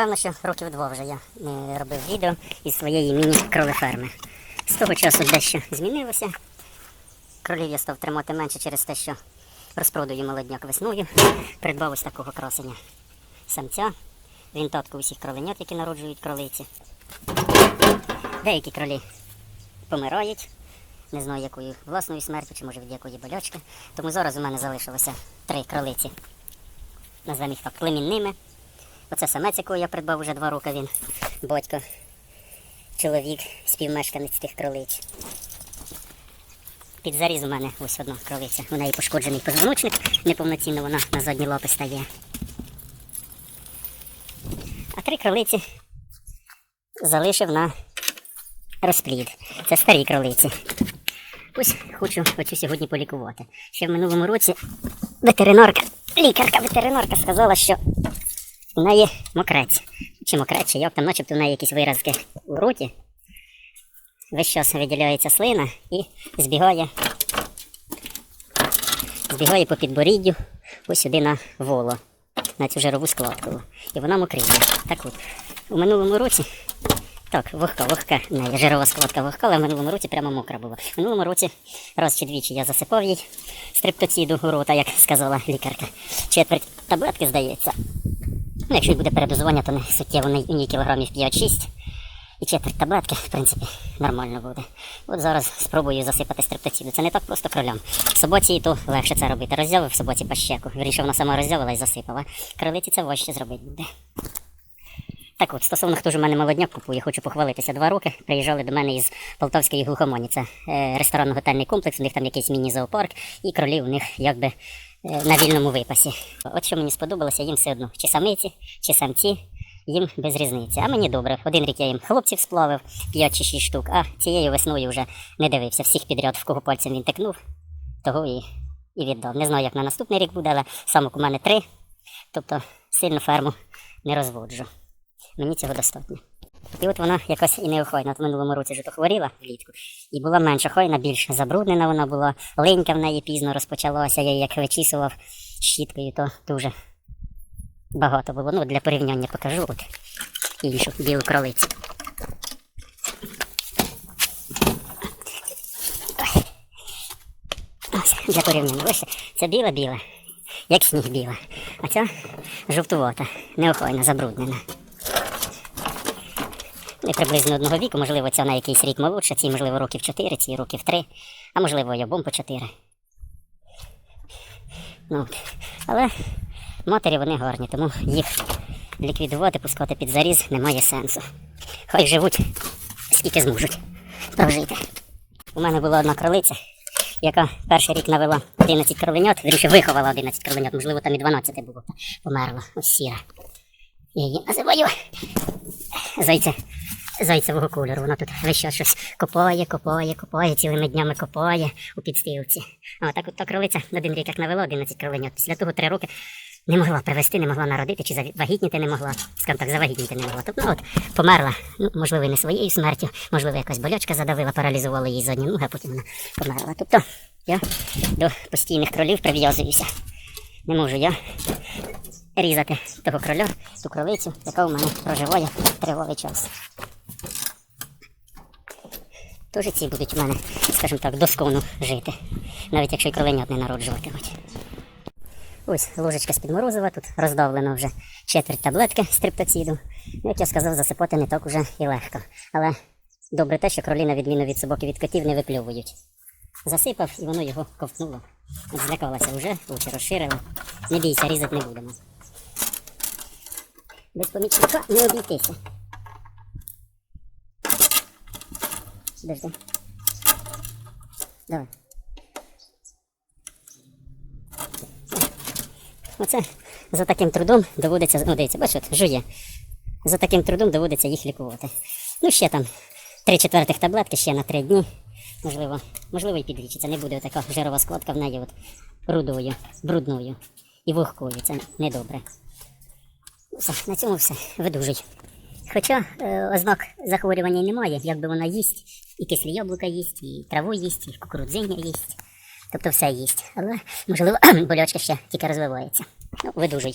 Певно, що років два вже я робив відео із своєї міні-кролеферми. З того часу дещо змінилося. Кролів я став тримати менше через те, що розпродаю молодняк весною. Придбав ось такого красення самця. Він татку усіх кроленят, які народжують кролиці. Деякі кролі помирають. Не знаю, якою власною смертю, чи може від якої болячки. Тому зараз у мене залишилося три кролиці. Назвемо їх так племінними. Оце самець, якого я придбав уже два роки він. Батько, чоловік, співмешканець тих кролиць. Під заріз у мене ось одна кролиця. У неї пошкоджений позвоночник, неповноцінно вона на задні лапи стає. А три кролиці залишив на розплід. Це старі кролиці. Ось хочу оцю сьогодні полікувати. Ще в минулому році ветеринарка, лікарка ветеринарка сказала, що у неї мокрець. Чи мокрець, чи як там, начебто в неї якісь виразки у роті. Весь час виділяється слина і збігає, збігає по підборіддю ось сюди на воло, на цю жирову складку. І вона мокріє. Так от, у минулому році, так, вогка, вогка, не, жирова складка вогка, але в минулому році прямо мокра була. В минулому році раз чи двічі я засипав їй стриптоціду у рота, як сказала лікарка. Четверть таблетки, здається. Ну, якщо й буде передозування, то не суттєво ні кілограмів 5-6. І четверть таблетки, в принципі, нормально буде. От зараз спробую засипати стриптоціду. Це не так просто кролям. В собаці і то легше це робити. Роззявив в собаці пащеку. Вирішив, вона сама роззявила і засипала. Кролиці це важче зробити буде. Так от, стосовно хто ж у мене молодняк купує, хочу похвалитися. Два роки приїжджали до мене із Полтавської глухомані. Це е, ресторанно-готельний комплекс, у них там якийсь міні-зоопарк, і кролі у них якби на вільному випасі. От що мені сподобалося, їм все одно, чи самиці, чи самці, їм без різниці. А мені добре. Один рік я їм хлопців сплавив, 5 чи 6 штук, а цією весною вже не дивився. Всіх підряд, в кого пальцем він тикнув, того і, і віддав. Не знаю, як на наступний рік буде, але самок у мене три. Тобто сильно ферму не розводжу. Мені цього достатньо. І от вона якась і неохайна. От в минулому році вже то хворіла влітку. І була менша хойна, більш забруднена вона була. Линька в неї пізно розпочалася, я її як вичісував щіткою, то дуже багато було. Ну, для порівняння покажу от іншу білу кролицю. Ось, для порівняння. Ось це біла-біла, як сніг біла. А ця жовтувата, неохайна, забруднена. Приблизно одного віку, можливо, ця на якийсь рік молодша, ці, можливо, років 4, ці років 3, а можливо, і обом по 4. Ну. Але матері вони гарні, тому їх ліквідувати, пускати під заріз немає сенсу. Хай живуть скільки зможуть прожити. У мене була одна кролиця, яка перший рік навела 11 кроленят, вірніше виховала 11 кроленят, можливо, там і 12 було, померла, ось сіра. Я її називаю зайця, зайцевого кольору. Вона тут весь час щось копає, копає, копає, цілими днями копає у підстилці. А так от та кролиця один рік як навела 11 кроленят. Після того три роки не могла привести, не могла народити, чи завагітніти не могла, скажімо так, завагітніти не могла. Тобто, ну, от, померла, ну, можливо, і не своєю смертю, можливо, якась болячка задавила, паралізувала її задні ноги, а потім вона померла. Тобто я до постійних кролів прив'язуюся. Не можу я різати того кроля, ту кролицю, яка у мене проживає тривалий час. Тож ці будуть у мене, скажімо так, доскону жити, навіть якщо й кроленят не народжуватимуть. Ось ложечка з-під морозива, тут роздавлено вже четверть таблетки стриптоціду. Ну, Як я сказав, засипати не так уже і легко. Але добре те, що кролі, на відміну від собак від котів, не випльовують. Засипав і воно його ковтнуло. От злякалася вже, очі розширила. Не бійся, різати не будемо. Без помічника не обійтися. Подожди. Давай. Оце за таким трудом доводиться, ну дивіться, бачите, жує. За таким трудом доводиться їх лікувати. Ну, ще там три четвертих таблетки ще на три дні. Можливо, можливо, і підлічиться. Не буде така жирова складка в неї от рудою, брудною і вогкою. Це недобре. Все, на цьому все. Видужуй. Хоча е, ознак захворювання немає, якби вона їсть, і кислі яблука їсть, і траву їсть, і кукурудзиня їсть. Тобто все їсть. Але, можливо, болячка ще тільки розвивається. Ну, видужуй.